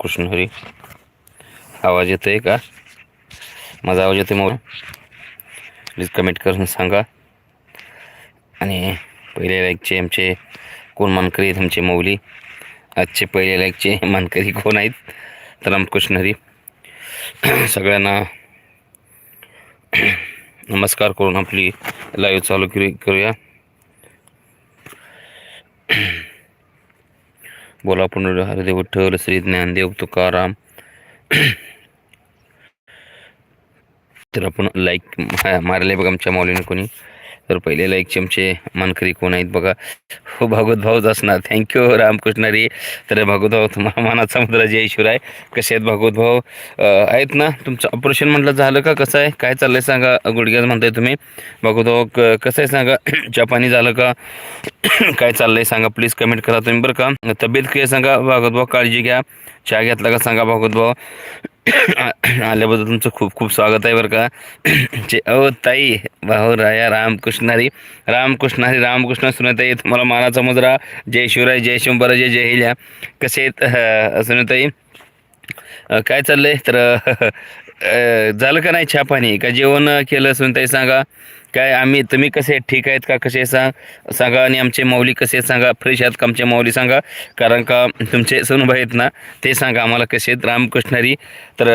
कृष्ण हरी आवाज आहे का? माझा आवाज येतोय मग प्लीज कमेंट करून सांगा. आणि पहिले लाईकचे आमचे कोण मानकरी आहेत आमचे मौली आजचे पहिले लाईकचे मानकरी कोण आहेत? तर रामकृष्ण हरी सगळ्यांना नमस्कार करून आपली लाईव्ह चालू करू करूया. बोला पुनर हरदेव विठ्ठल श्री ज्ञानदेव तुकाराम। तर आपण लाईक मारले बघ आमच्या मौलीने कोणी. तर पहिलेला एक चमचे मानकरी कोण आहेत बघा. हो भागवत भाऊच असणार. थँक्यू रामकृष्ण रे. तर भागवत भाऊ तुम्हाला मनात समुद्र जय शिवराय कसे आहेत भागवत भाऊ? आहेत ना? तुमचं ऑपरेशन म्हटलं झालं का? कसं आहे? काय चाललंय सांगा? गुडघ्यात म्हणताय तुम्ही. भागवत भाऊ क- कसं आहे सांगा? चपानी झालं का? काय चाललंय सांगा? प्लीज कमेंट करा तुम्ही बरं का. तब्येत काय सांगा? भागवत भाऊ काळजी घ्या. चहा घेतला का सांगा भागवत भाऊ? आल्याबद्दल तुमचं खूप खूप स्वागत आहे बरं का. चे ओ ताई भाऊ राया रामकृष्णारी रामकृष्णारी रामकृष्ण सुनताई तुम्हाला मानाचा मुद्रा. जय शिवराय जय शंभर जय जय हिल्या. कसे आहेत? सुनताई? काय चाललंय? तर झालं का नाही छापानी का जेवण केलं? सुनताई सांगा. काय आम्ही तुम्ही कसे आहेत ठीक आहेत का? कसे सांग सांगा आणि आमचे माऊली कसे आहेत सांगा. फ्रेश आहेत का आमचे माऊली सांगा. कारण का तुमचे सोनूभाई आहेत ना ते सांगा आम्हाला कसे आहेत. रामकृष्णारी तर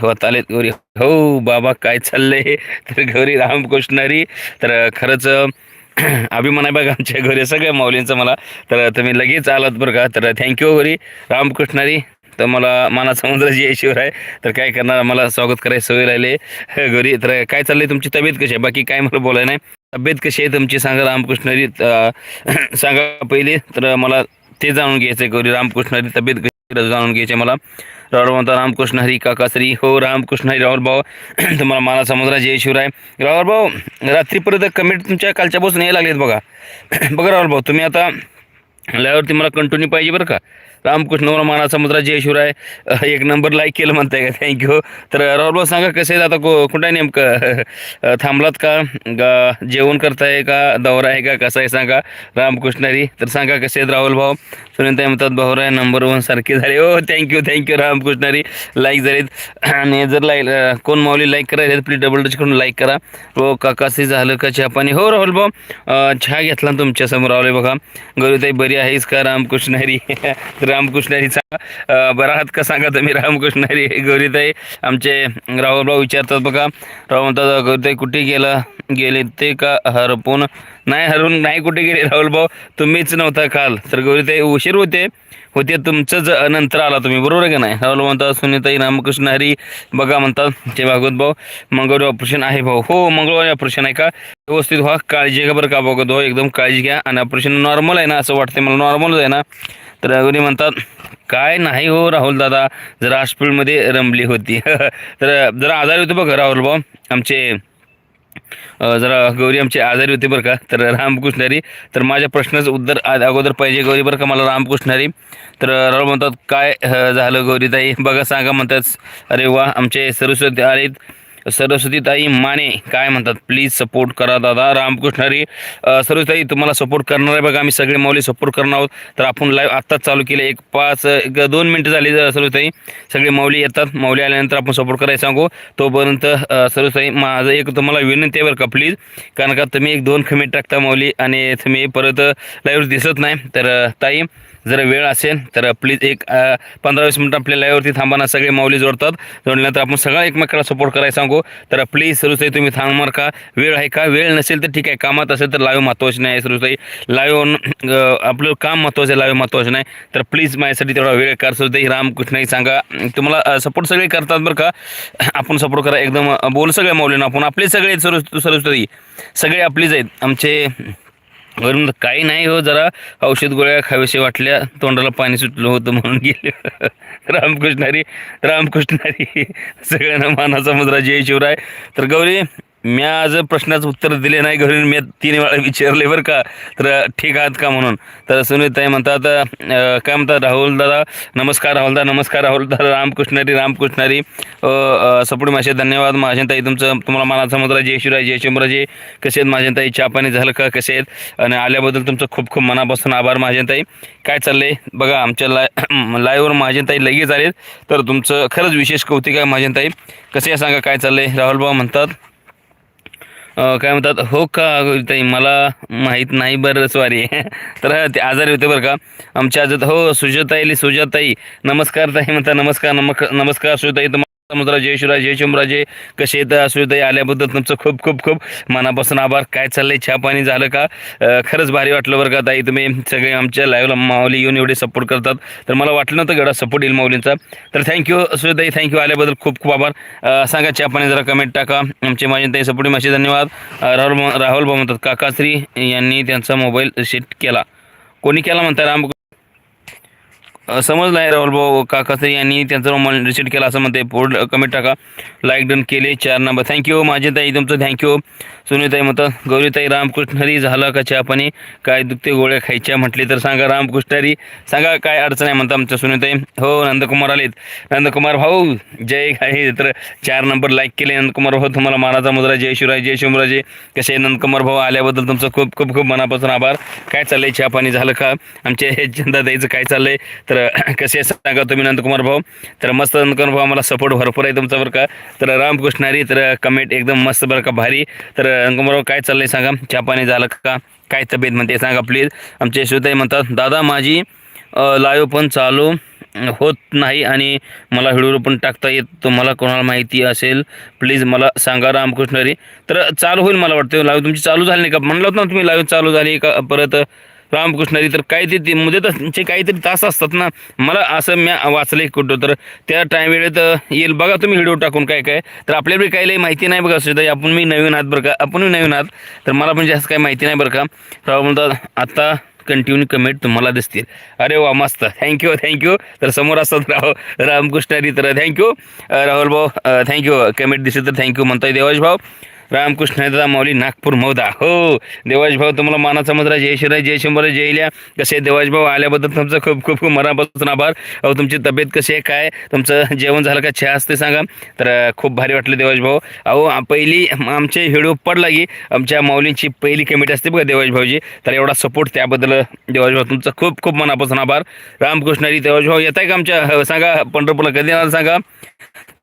हो आलेत गौरी. हो बाबा काय चाललंय? तर गौरी रामकृष्णारी. तर खरंच अभिमान आहे बघा आमच्या घरी सगळ्या माऊलींचं मला. तर तुम्ही लगेच आलात बरं का? तर थँक्यू गौरी. रामकृष्णारी. तर मला माना समुद्राची जय शिवराय तर काय करणार? मला स्वागत करायची सवय राहिले. घरी तर काय चाललंय तुमची तब्येत कशी आहे? बाकी काय मला बोलाय नाही. तब्येत कशी आहे तुमची? सांगा रामकृष्णरी सांगा पहिले. तर मला ते जाणून घ्यायचं आहे गौरी रामकृष्णरी तब्येत कशी जाणून घ्यायचे मला. राहुल म्हणता रामकृष्ण हरी काकाश्री हो रामकृष्ण हरी राहुल भाऊ. तुम्हाला माना समुद्रा जय शिवराय राहुल भाऊ रात्रीपर्यंत कमेंट तुमच्या कालच्या बसून यायला लागलेत बघा. बघा राहुल भाऊ तुम्ही आता लाईव्हवरती मला कंटिन्यू पाहिजे बरं का? रामकृष्ण मला माना समुद्रा जय शिवराय एक नंबर लाईक केलं म्हणताय का? थँक्यू तर राहुल भाऊ सांगा कसं आहे आता को कुठं आहे नेमकं? थांबलात का? जेवण करताय का? दौरा आहे का? कसं आहे सांगा. रामकृष्णारी तर सांगा कसे आहेत राहुल भाऊ? सुनीताई म्हणतात भाऊराय नंबर वन सारखे झाले. हो थँक्यू थँक्यू रामकृष्णारी लाईक झालेत. आणि जर लाईक कोण माऊली लाईक करायला प्लीज डबल टच करून लाईक करा. हो काकासे झालं का चहा पाणी हो राहुल भाऊ. अह, चहा घेतला ना आवले बघा. गरुताई बरी आहेस का रामकृष्णारी तर रामकृष्ण हरीचा बरं आहात का सांगा तुम्ही? रामकृष्णारी गौरीताई आमचे राहुल भाऊ विचारतात बघा. राहुल म्हणतात गौरीताई कुठे गेला? गेले ते का हरपून? नाही हरवून नाही कुठे गेले राहुल भाऊ. तुम्हीच नव्हता काल. तर गौरीताई उशीर होते. होते तुमचंच नंतर आला तुम्ही. बरोबर आहे का नाही? राहुल म्हणतात सुनीताई रामकृष्ण हरी बघा म्हणतात ते भागवत भाऊ मंगळवारी ऑपरेशन आहे भाऊ. हो मंगळवारी ऑपरेशन आहे का? व्यवस्थित व्हा काळजी घ्या बरं का भागवत भाऊ एकदम काळजी घ्या. आणि ऑपरेशन नॉर्मल आहे ना असं वाटतं मला. नॉर्मलच आहे ना? तर अगदी म्हणतात काय नाही हो राहुल दादा जरा हॉस्पिटलमध्ये रमली होती. तर जरा आजारी होते बघा राहुल भाऊ. आमचे जरा गौरी आमची आजारी होती बरं का. तर रामकृष्णारी तर माझ्या प्रश्नाचं उत्तर अगोदर पाहिजे गौरी बरं का मला रामकृष्णारी. तर राहुल म्हणतात काय झालं गौरीताई? बघा सांगा म्हणतात अरे वा आमचे सरस्वती आलेत. सरस्वतीताई माने काय म्हणतात प्लीज सपोर्ट करा दादा. रामकृष्णारी हरी सरस्वतीताई तुम्हाला सपोर्ट करणार आहे बघा आम्ही सगळे माऊली सपोर्ट करणार आहोत. तर आपण लाईव्ह आत्ताच चालू केले. एक पाच एक दोन मिनटं झाली अ, सरस्वतीताई. सगळे माऊली येतात. माऊली आल्यानंतर आपण सपोर्ट करायला सांगू. तोपर्यंत अ, सरस्वतीताई माझं एक तुम्हाला विनंती आहे बरं का प्लीज कारण का तुम्ही एक दोन कमेंट टाकता माऊली आणि तुम्ही परत लाईव्ह दिसत नाही. तर ताई जर वेळ असेल तर प्लीज एक पंधरा वीस मिनटं आपल्या लाईव्हवरती थांबाना सगळे माऊली जोडतात. जोडल्यानंतर आपण सगळा एकमेकाला सपोर्ट करायला सांगू. तर प्लीज सरुसाई तुम्ही थांबणार का वेळ आहे का? वेळ नसेल तर ठीक आहे. कामात असेल तर लाईव्ह महत्त्वाचे नाही सरुसाई. लाईव्ह आपलं काम महत्त्वाचं आहे लाईव्ह महत्त्वाचं नाही. तर प्लीज माझ्यासाठी तेवढा वेळ कर सरुसाई. रामकृष्णही सांगा. तुम्हाला सपोर्ट सगळे करतात बरं का? आपण सपोर्ट करा. एकदम बोल सगळे माऊलीनं. आपण आपले सगळे आहेत सरस्वती सरस्वती सगळे आपलीच आहेत. आमचे वरून काही नाही हो जरा औषध गोळ्या खावीशी वाटल्या तोंडाला पाणी सुटलं होतं म्हणून गेले. रामकृष्णारी रामकृष्णारी सगळ्यांना मानाचा मुद्रा जय शिवराय. तर गौरी मी आज प्रश्नाचं उत्तर दिले नाही घरी मी तीन वेळा विचारले बरं का. तर ठीक आहात का म्हणून? तर सुनीताई म्हणतात काय म्हणतात राहुल दादा? नमस्कार राहुल दादा नमस्कार राहुल दादा रामकृष्णारी रामकृष्णारी. सपोर्ट मासे धन्यवाद. महाजनताई तुमचं तुम्हाला मनाचा मुद्रा जय शिवराय जय शंभराजे कसे आहेत महाजनताई चहापाणी झालं का? कसे आहेत? आणि आल्याबद्दल तुमचं खूप खूप मनापासून आभार महाजनताई काय चाललंय? बघा आमच्या लाय लाईव्हवर महाजनताई लगेच आलेत. तर तुमचं खरंच विशेष कौतिक आहे महाजनताई कसे आहे? सांगा काय चाललंय? राहुल भाऊ म्हणतात काय म्हणतात हो का ताई मला माहीत नाही बरं सॉरी तर ते आजारी होते बरं का. आमच्या आजात हो सुजाताईली सुजाताई. नमस्कार ताई म्हणता नमस्कार नमक नमस्कार सुजाताई. तुम्हाला समुद्रा जय शिवराय जय शंभराजे कसे येतं सुजाताई आल्याबद्दल तुमचं खूप खूप खूप मनापासून आभार. काय चाललंय चहा पाणी झालं का? खरंच भारी वाटलं बरं का ताई. तुम्ही सगळे आमच्या लाईव्हला माऊली येऊन एवढे सपोर्ट करतात. तर मला वाटलं नव्हतं गडा सपोर्ट येईल माऊलींचा. तर थँक्यू सुजाताई थँक्यू आल्याबद्दल खूप खूप आभार. सांगा चहा पाणी जरा कमेंट टाका. आमचे माझे ताई सपोर्ट मासे धन्यवाद. राहुल राहुल भाऊ म्हणतात काकाश्री यांनी त्यांचा मोबाईल सेट केला. कोणी केला म्हणता राम समजलं आहे राहुल भाऊ काकासे यांनी त्यांचा रोमन रिसीट केला असं म्हणते. पोड कमेंट टाका. लाईक डन केले चार नंबर थँक्यू माझे ताई तुमचं थँक्यू सुनीताई म्हणतात गौरीताई रामकृष्ण हरी झालं का चहापाणी? काय दुखते गोळ्या खायच्या? म्हटले तर सांगा रामकृष्ण हरी सांगा काय अडचण आहे? म्हणता आमच्या सुनीताई. हो नंदकुमार आलेत. नंदकुमार भाऊ जय आहे तर चार नंबर लाईक केले. नंदकुमार भाऊ तुम्हाला मानाचा मुद्रा जय शिवराय जय शिवराजे. कसे नंदकुमार भाऊ? आल्याबद्दल तुमचं खूप खूप खूप मनापासून आभार. काय चाललंय? चहापाणी झालं का? आमचे हे चंदाताईचं काय चाललंय? तर कसे सांगा तुम्ही नंदकुमार भाऊ? तर मस्त नंदकुमार भाऊ मला सपोर्ट भरपूर आहे तुमचा बरं का. तर रामकृष्ण हरी तर कमेंट एकदम मस्त बरं का भारी. तर नंदकुमार भाऊ काय चाललंय सांगा? चहा पाणी झालं का? काय तब्येत म्हणते सांगा प्लीज आमचे श्रोताई म्हणतात दादा माझी लाईव्ह पण चालू होत नाही आणि मला व्हिडिओ पण टाकता येत तुम्हाला कोणाला माहिती असेल प्लीज मला सांगा रामकृष्णरी तर चालू होईल मला वाटतं. लाईव्ह तुमची चालू झाली नाही का? म्हणलं होतं ना तुम्ही लाईव्ह चालू झाली का? परत रामकृष्णारी तर काहीतरी ते- ते काहीतरी तास असतात ना. मला असं मी वाचलं कुठं तर. त्या टाईम वेळेत येईल. बघा तुम्ही व्हिडिओ टाकून काय काय. तर आपल्याकडे काही लई माहिती नाही बघा सुद्धा आपण मी नवीन आहात बरं का? आपण नवीन आहात. तर मला पण जास्त काही माहिती नाही बरं का. राव म्हणतात आता कंटिन्यू कमेंट तुम्हाला दिसतील. अरे वा मस्त. थँक्यू थँक्यू तर समोर असतात राव. रामकृष्णारी तर थँक्यू राहुल भाऊ थँक्यू कमेंट दिसली तर थँक्यू म्हणताय देवाज भाऊ. रामकृष्ण दादा माऊली नागपूर मौदा. हो देवाज भाऊ तुम्हाला मानाचा मुद्रा जय शिराय जय शंभर जय कसे देवाज भाऊ? आल्याबद्दल तुमचं खूप खूप खूप मनापासून आभार. अहो तुमची तब्येत कशी आहे? काय? तुमचं जेवण झालं का? चहा असते सांगा. तर खूप भारी वाटलं देवाज भाऊ. अहो पहिली आमचे व्हिडिओ पडला की आमच्या माऊलींची पहिली कमिटी असते बघा देवाज भाऊजी. तर एवढा सपोर्ट त्याबद्दल देवाज भाऊ तुमचं खूप खूप मनापासून आभार. रामकृष्णारी देवाज भाऊ येत आहे का आमच्या सांगा पंढरपूरला कधी येणार सांगा?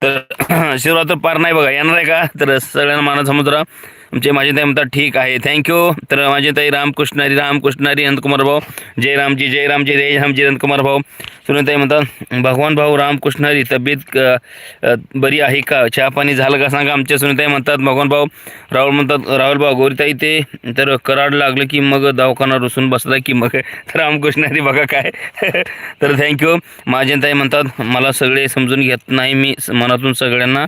तर शिवरात्र पार नाही बघा. येणार आहे का? तर सगळ्यांना माना समुद्र आमचे माझे ताई म्हणतात ठीक आहे थँक्यू तर माझे ताई रामकृष्णारी रामकृष्णारी अनंतकुमार भाऊ जय रामजी जय रामजी जय रामजी अनंतकुमार भाऊ. सुनीताई म्हणतात भगवान भाऊ रामकृष्णारी तब्येत बरी आहे का? चहा पाणी झालं का? सांगा आमच्या सुनीताई म्हणतात भगवान भाऊ. राहुल म्हणतात राहुल भाऊ गोरीताई ते तर कराड लागलं की मग दवाखाना रुसून बसला की मग रामकृष्णारी बघा काय. तर थँक्यू माझे ताई म्हणतात मला सगळे समजून घेत नाही मी मनातून सगळ्यांना.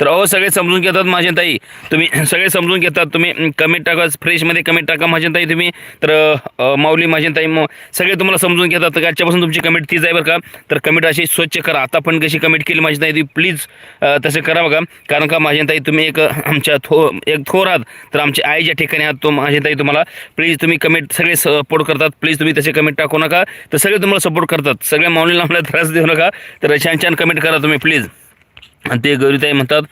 तर अहो सगळे समजून घेतात माझे ताई. तुम्ही सगळे समजून घेतात तुम्ही कमेंट टाका फ्रेशमध्ये कमेंट टाका माझे ताई तुम्ही. तर माऊली माझे ताई मग सगळे तुम्हाला समजून घेतात. तर आजच्यापासून तुमची कमेंट तीच आहे बरं का. तर कमेंट अशी स्वच्छ करा. आता पण कशी कमेंट केली माझी ताई तुम्ही प्लीज तसं करा बघा. कारण का माझ्या ताई तुम्ही एक आमच्या थो एक थोर आहात. तर आमच्या आई ज्या ठिकाणी आहात तो माझ्या ताई तुम्हाला. प्लीज तुम्ही कमेंट सगळे सपोर्ट करतात. प्लीज तुम्ही तसे कमेंट टाकू नका. तर सगळे तुम्हाला सपोर्ट करतात. सगळ्या माऊलीला आम्हाला त्रास देऊ नका. तर छान छान कमेंट करा तुम्ही प्लीज आणि ते गौरीताई म्हणतात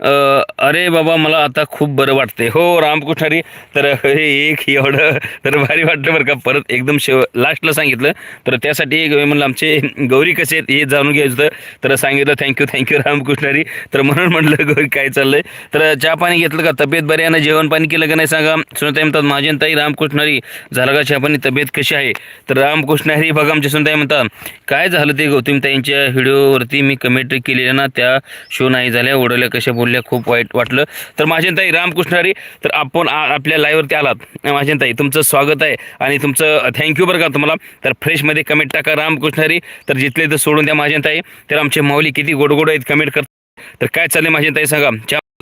अरे बाबा मला आता खूप बरं वाटते हो रामकृष्णारी तर हे एक एवढं तर भारी वाटलं बरं का. परत एकदम शेव लास्टला सांगितलं. तर त्यासाठी म्हणलं आमचे गौरी कसे आहेत हे जाणून घ्यायचं होतं. तर सांगितलं थँक्यू थँक्यू रामकृष्णारी तर म्हणून म्हटलं गौरी काय चाललंय? तर चहा पाणी घेतलं का? तब्येत बरी आहे ना? जेवण पाणी केलं का नाही सांगा? सुनताई म्हणतात माझी आणि रामकृष्णारी झालं का चहा पाणी? तब्येत कशी आहे? तर रामकृष्णारी बघा आमच्या सुनताई म्हणतात काय झालं ते गौतमीताईंच्या व्हिडिओवरती? मी कमेंट केलेल्या ना त्या शो नाही झाल्या. ओढवल्या कशा बोलल्या खूप वाईट वाटलं. तर माझ्या ताई तर आपण आपल्या लाईव्हवरती आलात. माझ्या ताई तुमचं स्वागत आहे आणि तुमचं थँक्यू बरं का तुम्हाला. तर फ्रेशमध्ये कमेंट टाका रामकृष्णारी तर जिथले तर सोडून द्या माझ्याताई तर आमचे माऊली किती गोड गोड आहेत कमेंट करतात. तर काय चालले माझ्या ताई सांगा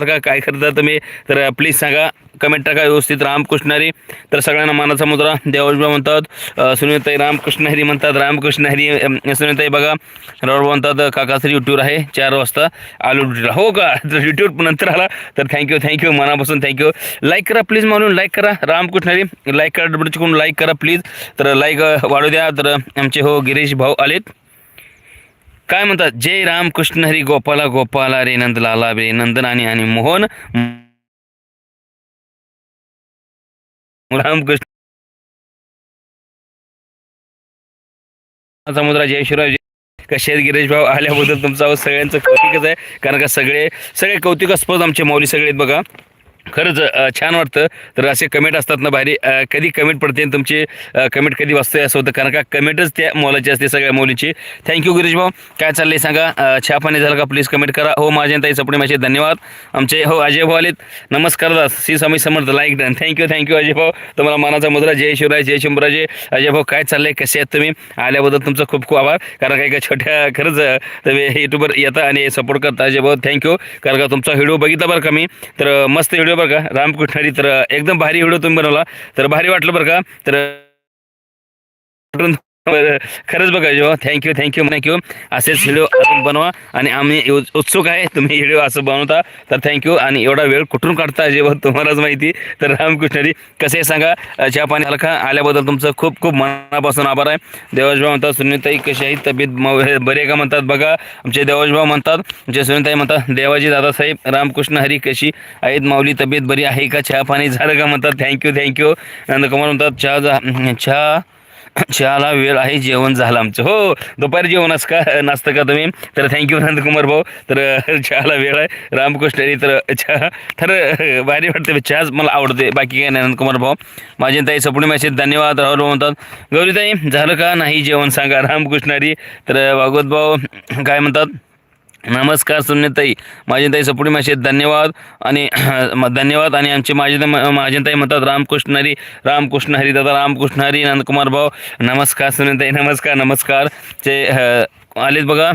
का काय करता तुम्ही तर प्लीज सांगा. कमेंट टाका व्यवस्थित. रामकृष्ण हरी तर सगळ्यांना मानाचा मुद्रा. देवाजबा म्हणतात सुनीताई रामकृष्ण हरी म्हणतात. रामकृष्ण हरी सुनीताई बघा. राव म्हणतात काकाश्री यूट्यूब आहे. चार वाजता आलो ड्युटीला हो का? तर यूट्यूब नंतर आला. तर थँक्यू थँक्यू मनापासून थँक्यू लाईक करा प्लीज म्हणून लाईक करा. रामकृष्ण हरी लाईक करा डबल लाईक करा प्लीज तर लाईक वाढू द्या. तर आमचे हो गिरीश भाऊ आलेत. काय म्हणतात? जय राम कृष्ण हरी गोपाला गोपाला रे नंद लाला रे नंदन आणि आणि मोहन. रामकृष्ण समुद्रा जय शिवराय कसे आहेत गिरीश भाऊ? आल्याबद्दल तुमचा सगळ्यांचं कौतिकच आहे. कारण का सगळे सगळे कौतिकास्पद आमचे मौली सगळे आहेत बघा. खरंच छान वाटतं. तर असे कमेंट असतात ना भारी कधी कमेंट पडते आणि तुमची कमेंट कधी वाचतोय असं होतं. कारण का कमेंटच त्या मोलाची असते सगळ्या मुलीची. थँक्यू गिरीश भाऊ. काय चाललंय सांगा? छापाने पाणी झालं का? प्लीज कमेंट करा. हो माझ्या ताई सपणे माझे धन्यवाद. आमचे हो अजय भाऊ आलेत. नमस्कार Das. Shri Swami Samarth. Like done thank you thank you Ajay भाऊ. तुम्हाला मनाचा मुद्रा. जय शिवराय जय शंभराजे अजय भाऊ काय चाललंय? कसे आहेत तुम्ही? आल्याबद्दल तुमचं खूप खूप आभार. कारण काही का छोट्या खरंच तुम्ही युट्यूबर येता आणि सपोर्ट करता. अजय भाऊ थँक्यू कारण का तुमचा व्हिडिओ बघितला बरं का मी. तर मस्त व्हिडिओ बरं का राम रामकृष्णारी तर एकदम भारी व्हिडिओ तुम्ही बनवला. तर भारी वाटलं बरं का? तर बरं, खरंच बघा जो thank you thank you thank you असेच व्हिडिओ अजून बनवा. आणि आम्ही उत्सुक आहे तुम्ही व्हिडिओ असं बनवता. तर थँक्यू आणि एवढा वेळ कुठून काढता जेव्हा तुम्हालाच माहिती. तर रामकृष्णरी कसे सांगा चहा पाणी आलं का? आल्याबद्दल तुमचं खूप खूप मनापासून आभार आहे. देवाजभाऊ म्हणतात सुनीताई कशी आहे? तब्येत बरे का? म्हणतात बघा आमचे देवाजभाऊ म्हणतात आमचे सुनीताई म्हणतात देवाजी दादासाहेब रामकृष्ण हरी कशी आहेत? माऊली तब्येत बरी आहे का? चहा पाणी झालं का? म्हणतात थँक्यू थँक्यू नंदकुमार म्हणतात चहा चहा चहाला वेळ आहे जेवण झालं आमचं. हो दुपारी जेवण अस का नाचतं का तुम्ही? तर थँक्यू नंदकुमार भाऊ. तर चहाला वेळ आहे. रामकृष्ण तर चहा तर भारी वाटते चहाच मला आवडते. बाकी काय नाही नंदकुमार भाऊ. माझी ताई सपुणी मॅसेज धन्यवाद राहुल म्हणतात. गौरीताई झालं का? नाही जेवण सांगा. रामकृष्णारी तर भागवत भाऊ काय म्हणतात? नमस्कार सुन्यताई माझीताई सपुडी मासे धन्यवाद. आणि धन्यवाद. आणि आमचे माझे माझे ताई म्हणतात रामकृष्ण हरी रामकृष्ण हरी दादा रामकृष्ण हरी नंदकुमार भाऊ. नमस्कार सुनीताई. नमस्कार नमस्कार. जे अ, आलेत बघा.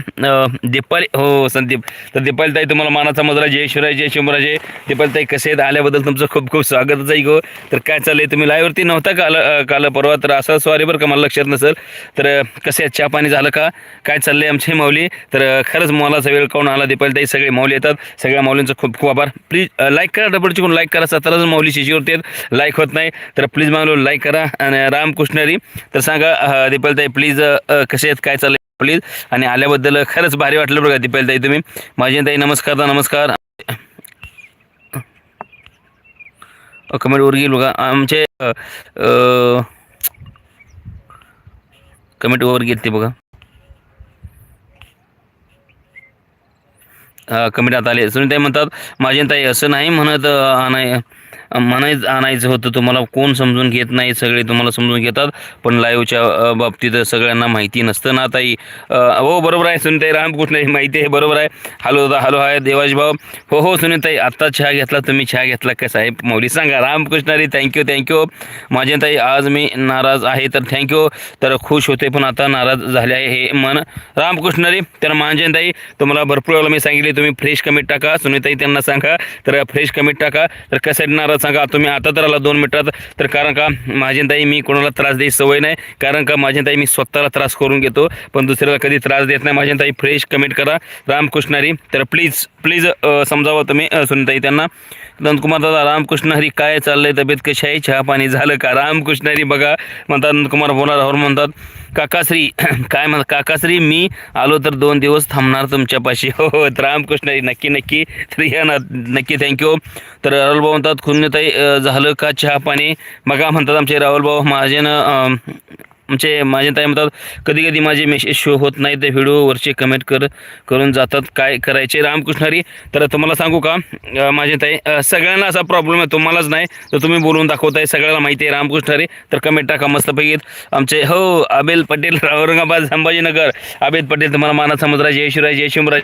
दीपाली हो संदीप. तर दीपाली ताई तुम्हाला मानाचा मजरा जय शिवराय जय शिवराजे दीपाली ताई कसे आहेत? आल्याबद्दल तुमचं खूप खूप स्वागतच आहे गो तर काय चाललंय? तुम्ही लाईव्हवरती नव्हता काल काल परवा? तर असं सॉरी बरं का मला लक्षात नसेल. तर कसे आहेत? चहा पाणी झालं का? काय चाललंय आमची माऊली? तर खरंच मोलाचा वेळ काढून आला? दीपाली ताई सगळे माऊली येतात. सगळ्या माऊलींचं खूप खूप आभार. प्लीज लाईक करा डबल चिकून लाईक करा. सतराच माऊली शिशीवरती आहेत. लाईक होत नाही. तर प्लीज मागलो लाईक करा. आणि रामकृष्णरी तर सांगा दीपाली ताई प्लीज कसे आहेत? काय चाललंय? प्लीज आणि आल्याबद्दल खरंच भारी वाटलं बघा दीपाली ताई तुम्ही. माझी ताई नमस्कार नमस्कार. कमेंट वर गेलो बघा. आमचे कमेंट वर गेले ते बघा. कमिटात आले. सुनीताई म्हणतात माझे ताई असं नाही म्हणत आणाय म्हणायच आणायचं होतं. तुम्हाला कोण समजून घेत नाही? सगळे तुम्हाला समजून घेतात. पण लाईव्हच्या बाबतीत सगळ्यांना माहिती नसतं ना ताई. हो बरोबर आहे सुनीताई रामकृष्ण माहिती आहे बरोबर आहे. हॅलो दादा हॅलो आहे देवाज भाऊ. हो हो सुनीताई आत्ता चहा घेतला तुम्ही चहा घेतला का साहेब? मौली सांगा. रामकृष्णारी थँक्यू थँक्यू माझे ताई आज मी नाराज आहे तर थँक्यू तर खुश होते पण आता नाराज झाले आहे हे मन. रामकृष्णारी तर माझे ताई तुम्हाला भरपूर वेळेला मी सांगितले तुम्ही फ्रेश कमेंट टाका. सुनीताई त्यांना सांगा. तर फ्रेश कमेंट टाका. तर कसे नाराज सांगा. तुम्ही आता तर आला दोन मिनिटात. तर कारण का माझ्याताई ताई मी कोणाला त्रास द्यायची सवय नाही. कारण का माझ्याताई ताई मी स्वतःला त्रास करून घेतो. पण दुसऱ्याला कधी त्रास देत नाही. माझ्याताई ताई फ्रेश कमेंट करा. रामकृष्णारी तर प्लीज प्लीज समजावं तुम्ही सुनीताई त्यांना. नंदकुमार दादा रामकृष्ण हरी काय चाललंय? तब्येत कशी आहे? चहा पाणी झालं का? रामकृष्ण हरी बघा. म्हणतात नंदकुमार बोला राहुल म्हणतात. काकाश्री काय म्हणतात काकाश्री मी आलो तर दोन दिवस थांबणार तुमच्यापाशी. हो हो रामकृष्ण नक्की नक्की. तर या ना नक्की थँक्यू तर राहुल भाऊ म्हणतात खुन्नताई झालं का चहा पाणी? बघा म्हणतात आमचे राहुल भाऊ म्हणजे आमचे माझे ताई म्हणतात कधी कधी माझे मेसेज शो होत नाही ते व्हिडिओवरचे कमेंट कर करून जातात. काय करायचे? रामकृष्णारी तर तुम्हाला सांगू का? माझे ताई सगळ्यांना असा प्रॉब्लेम आहे तुम्हालाच नाही तर तुम्ही बोलून दाखवताय सगळ्याला माहिती आहे रामकृष्णारी तर कमेंट टाका मस्तपैकी आमचे हो अबेल पटेल औरंगाबाद संभाजीनगर. अबेद पटेल तुम्हाला माना समुद्रा जय शिवराय जय शिवराय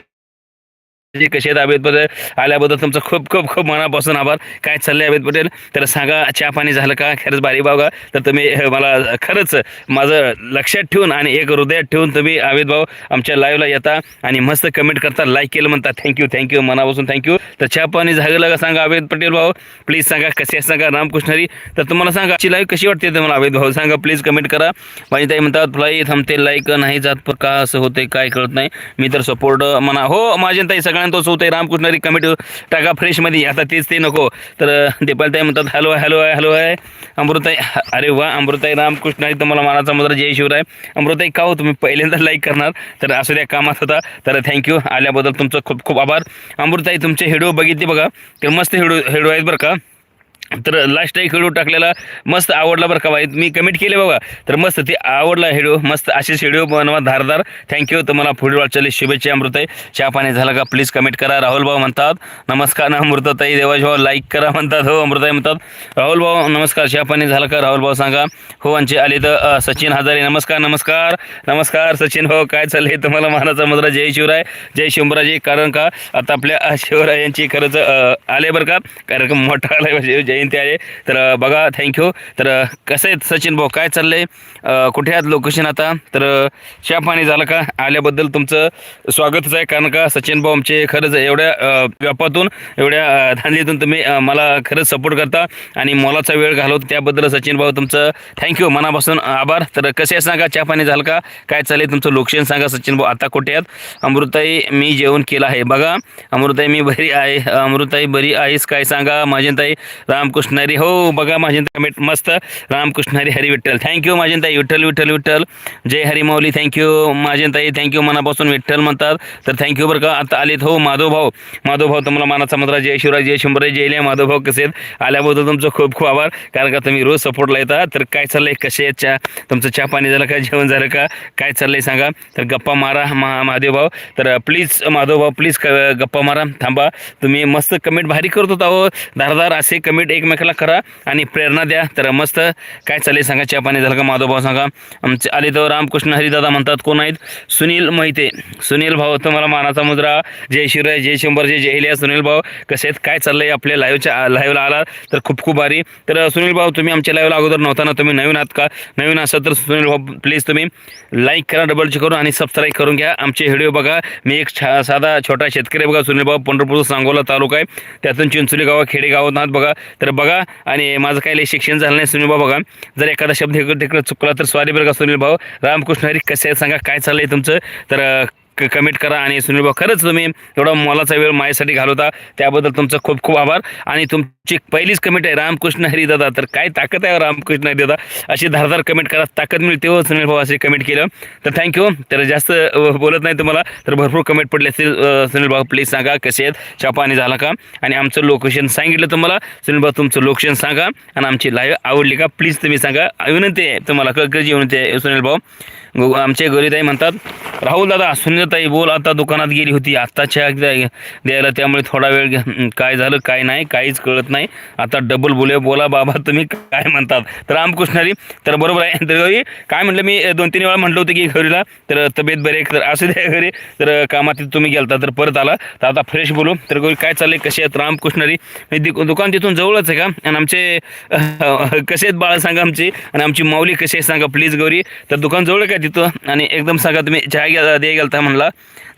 कसे आहेत अभेद पटेल? आल्याबद्दल तुमचं खूप खूप खूप मनापासून आभार. काय चाललंय अभेद पटेल? तर सांगा चहा पाणी झालं का? खरंच बारी भाऊ का? तर तुम्ही मला खरंच माझं लक्षात ठेवून आणि एक हृदयात ठेवून तुम्ही अभेद भाऊ आमच्या लाईव्हला येता आणि मस्त कमेंट करता लाईक केलं म्हणता. थँक्यू थँक्यू मनापासून थँक्यू तर चहा पाणी झालं का सांगा अभेद पटेल भाऊ? प्लीज सांगा कसे सांगा रामकृष्णरी तर तुम्हाला सांगा अशी लाईव्ह कशी वाटते तुम्हाला अभेद भाऊ? सांगा प्लीज कमेंट करा. माझी ताई म्हणतात फ्लाई थांबते लाईक नाही जात का असं होते काय कळत नाही. मी तर सपोर्ट म्हणा. हो माझी ताई सगळं तोच होते रामकृष्णरी कमेंट टाका फ्रेशमध्ये. आता तेच ते नको. तर दीपालताई म्हणतात हॅलो हॅलो आहे हॅलो आहे अमृताई अरे वा अमृताई रामकृष्णरी तुम्हाला मानाचा मुद्रा जय शिवराय. अमृताई का हो तुम्ही पहिल्यांदा लाईक करणार? तर असू द्या कामात होता. तर थँक्यू आल्याबद्दल तुमचं खूप खूप आभार. अमृताई तुमचे व्हिडिओ बघितले बघा. ते मस्त हेडू व्हिडिओ आहेत बरं का. तर लास्ट एक व्हिडिओ टाकलेला मस्त आवडला बरं का बाई. मी कमेंट केले बघा. तर मस्त ते आवडला व्हिडिओ मस्त असेच व्हिडिओ बनवा धारदार. थँक्यू तुम्हाला पुढील वाटचाली शुभेच्छा अमृताई चहा पाणी झालं का प्लीज कमेंट करा. राहुल भाऊ म्हणतात नमस्कार ना अमृताताई देवाज भाऊ लाईक करा म्हणतात. हो अमृताई म्हणतात राहुल भाऊ नमस्कार. चहा पाणी झालं का? राहुल भाऊ सांगा. हो आमचे आले तर सचिन हजारे नमस्कार नमस्कार. नमस्कार सचिन भाऊ. काय चाललंय तुम्हाला? महाराजा मुद्रा जय शिवराय. जय शिवराजी कारण का? आता आपल्या शिवराय शिवरायांची खरंच आले बरं का? कार्यक्रम मोठा आला जय जयंती आहे. तर बघा थँक्यू तर कसं आहे सचिन भाऊ काय चाललंय? कुठे आहात? लोकेशन आता? तर अ, चहा पाणी झालं का? आल्याबद्दल तुमचं स्वागतच आहे. कारण का सचिन भाऊ आमचे खरंच एवढ्या व्यापातून एवढ्या अ, धांदलीतून तुम्ही मला खरंच सपोर्ट करता. आणि मोलाचा वेळ घालवतो त्याबद्दल सचिन भाऊ तुमचं थँक्यू मनापासून आभार. तर कसे आहे सांगा चहा पाणी झालं का? काय चालेल तुमचं लोकेशन सांगा सचिन भाऊ. आता कुठे आहात? अमृताई मी जेवण केलं आहे. बघा अमृताई मी बरी आहे. अमृताई बरी आहेस काय सांगा? माझं ताई राम माझ्याताई रामकृष्णारी हो बघा माझे कमेंट मस्त. रामकृष्णारी हरी विठ्ठल. थँक्यू माझ्याताई विठ्ठल विठ्ठल विठ्ठल. जय हरी माऊली. थँक्यू माझ्याताई थँक्यू मनापासून विठ्ठल म्हणतात. तर थँक्यू बरं का. आता आलेत. हो माधव भाऊ. माधव भाऊ तुम्हाला मानाचा मंत्रा जय शिवराज जय शंभराय जय लिया माधव भाऊ कसे आहेत? आल्याबद्दल तुमचं खूप खूप आभार. कारण का तुम्ही रोज सपोर्टला येता तर काय चाललंय? कसे आहेत चहा? तुमचं चहा पाणी झालं का? जेवण झालं का? काय चाललंय सांगा? तर गप्पा मारा मा महादेव भाऊ. तर प्लीज माधव भाऊ प्लीज क गप्पा मारा. थांबा. तुम्ही मस्त कमेंट भारी करत होता हो. धारदार असे कमेंट एकमेकाला करा आणि प्रेरणा द्या. तर मस्त काय चाललंय सांगा चहा पाणी झालं का? माधव भाऊ सांगा. आमचे आले तर रामकृष्ण हरिदादा म्हणतात कोण आहेत? सुनील मोहिते सुनील भाऊ तुम्हाला मानाचा मुद्रा. जय शिवराय जय शंभर जय जय सुनील भाऊ कसे आहेत? काय चाललंय? आपल्या लाईव्हच्या लाईव्हला आला तर खूप खूप भारी. तर सुनील भाऊ तुम्ही आमच्या लाईव्हला अगोदर नव्हता ना तुम्ही नवीन आहात का? नवीन असाल तर सुनील भाऊ प्लीज तुम्ही लाईक करा डबल चेक करून आणि सबस्क्राईब करून घ्या. आमचे व्हिडिओ बघा. मी एक छा साधा छोटा शेतकरी बघा सुनील भाऊ पंढरपूर सांगोला तालुका आहे. त्यातून चिंचोली गावा खेडेगावात बघा. तर बघा आणि माझं काही लई शिक्षण झालं नाही सुनील भाऊ बघा. जर एखादा शब्द इकडं तिकडं चुकला तर स्वारी बरं का सुनील भाऊ. रामकृष्ण हरी कसे आहेत सांगा काय चाललंय तुमचं? तर क कमेंट करा आणि सुनील भाऊ खरंच तुम्ही एवढा मोलाचा वेळ माझ्यासाठी घालवता त्याबद्दल तुमचं खूप खूप आभार. आणि तुमची पहिलीच कमेंट आहे रामकृष्ण हरी दादा तर काय ताकद आहे रामकृष्ण हरी दादा अशी धारदार कमेंट करा ताकद मिळते हो सुनील भाऊ असे कमेंट केलं तर थँक्यू तर जास्त बोलत नाही तुम्हाला तर भरपूर कमेंट पडले असतील. सुनील भाऊ प्लीज सांगा कसे आहेत चहा झाला का? आणि आमचं लोकेशन सांगितलं तुम्हाला. सुनील भाऊ तुमचं लोकेशन सांगा. आणि आमची लाईव्ह आवडली का? प्लीज तुम्ही सांगा. विनंती आहे तुम्हाला कळकळची विनंती आहे सुनील भाऊ. आमचे गरीताई म्हणतात राहुल दादा सुनीताई बोल आता दुकानात गेली होती आत्ताच्या द्यायला त्यामुळे थोडा वेळ काय झालं काय नाही काहीच कळत नाही. आता डबल बोले बोला बाबा तुम्ही काय म्हणतात. तर रामकृष्णारी तर बरोबर आहे. तर गौरी काय म्हटलं मी दोन तीन वेळा म्हटलं होतं की घरीला तर तब्येत बरे तर असू द्या घरी तर कामात तुम्ही गेलता तर परत आला. तर आता फ्रेश बोलू. तर गौरी काय चाललंय कसे आहेत? रामकृष्णारी दुकान तिथून जवळच आहे का? आणि आमचे कसे आहेत बाळा सांगा आमची. आणि आमची माऊली कशी आहे सांगा प्लीज गौरी तर दुकान जवळ काय तिथं आणि एकदम सांगा तुम्ही चहा घ्या गेलता म्हणला.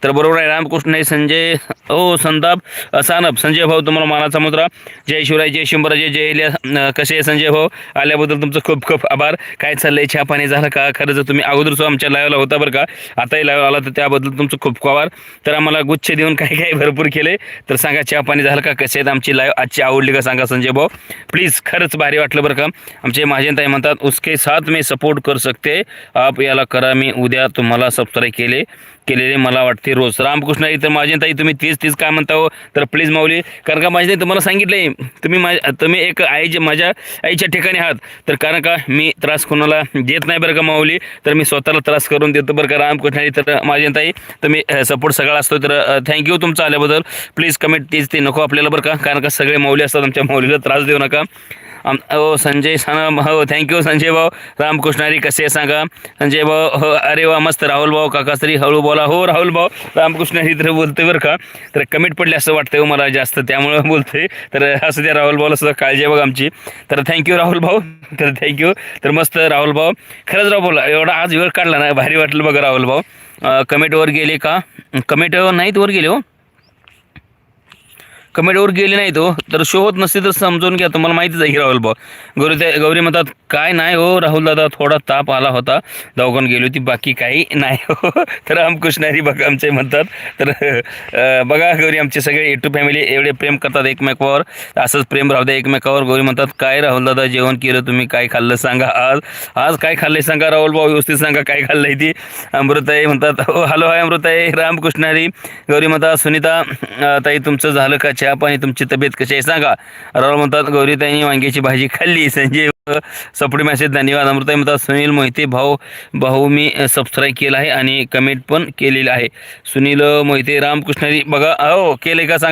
तर बरोबर आहे. रामकृष्ण संजय ओ संताप सानप संजय भाऊ तुम्हाला मानाचा मुद्रा. जय शिवराय जय शंभर जय जय इलिया. कसे आहे संजय भाऊ? आल्याबद्दल तुमचं खूप खूप आभार. काय चाललंय? चहा पाणी झालं का? खरं जर तुम्ही अगोदर सो आमच्या लाईव्हला होता बरं का आताही लाईव्ह आला तर त्याबद्दल तुमचं खूप खूप आभार. तर आम्हाला गुच्छ देऊन काही काही भरपूर केले. तर सांगा चहा पाणी झालं का? कसे आहेत आमची लाईव्ह आजची आवडली का? सांगा संजय भाऊ. प्लीज खरंच भारी वाटलं बरं का. आमचे महाजन म्हणतात उसके साथ मी सपोर्ट कर सकते आप याला करा मी उद्या तुम्हाला सबस्क्राईब केले. केलेले मला वाटते रोज. रामकृष्ण आई तर माझे ताई तुम्ही तीच तीच काय म्हणता हो? तर प्लीज माऊली कारण का माझे तुम्हाला सांगितलंय तुम्ही माझ्या तुम्ही एक आईचे माझ्या आईच्या ठिकाणी आहात तर कारण का मी त्रास कोणाला देत नाही बरं का माऊली? तर मी स्वतःला त्रास करून देतो बरं का रामकृष्ण. आई तर माझे ताई तुम्ही सपोर्ट सगळा असतो तर थँक्यू तुमचं आल्याबद्दल. प्लीज कमेंट तीच ते नको आपल्याला बरं का कारण का सगळे माऊली असतात आमच्या माऊलीला त्रास देऊ नका. आम हो संजय सांगा हो थँक्यू संजय भाऊ. रामकृष्णारी कसे आहे सांगा? संजय भाऊ हो अरे वा मस्त. राहुल भाऊ काकाश्री हळू बोला. हो राहुल भाऊ रामकृष्णारी तर बोलते बरं का. तर कमेंट पडले असं वाटतंय हो मला जास्त त्यामुळं बोलते तर असं त्या राहुल भाऊला सुद्धा काळजी आहे बघा आमची. तर थँक्यू राहुल भाऊ. तर थँक्यू तर मस्त राहुल भाऊ. खरंच राहुल बोला एवढा आज वेळ काढला ना भारी वाटलं बघा राहुल भाऊ. कमेंटवर गेले का? कमेंटवर नाहीत वर गेले हो. कमेंटवर गेली नाही तो. तर शो होत नसते तर समजून घ्या तुम्हाला माहितीच आहे की राहुल भाऊ. गौरी ते गौरी म्हणतात काय नाही हो राहुल दादा थोडा ताप आला होता. दवाखान गेली होती बाकी काही नाही हो. तर रामकृष्णारी बघा आमचे म्हणतात. तर बघा गौरी आमचे सगळे एटू फॅमिली एवढे प्रेम करतात एकमेकावर. असंच प्रेम राहू द्या एकमेकावर. गौरी म्हणतात काय राहुल दादा जेवण केलं तुम्ही? काय खाल्लं? सांगा आज. आज काय खाल्लं सांगा राहुल भाऊ व्यवस्थित सांगा काय खाल्लंय ती. अमृताई म्हणतात हो हॅलो हाय अमृताई. रामकृष्णारी. गौरी म्हणतात सुनीता ताई तुमचं झालं का चहा पाणी तुमची तब्येत कशी आहे सांगा. राहुल म्हणतात गौरीताईंनी वांग्याची भाजी खाल्ली. संजय सपडी मॅसेज धन्यवाद. अमृताई म्हणतात सुनील मोहिते भाऊ भाऊ मी सबस्क्राईब केलं आहे आणि कमेंट पण केलेलं आहे. सुनील मोहिते रामकृष्णारी बघा हो केले का सांगा?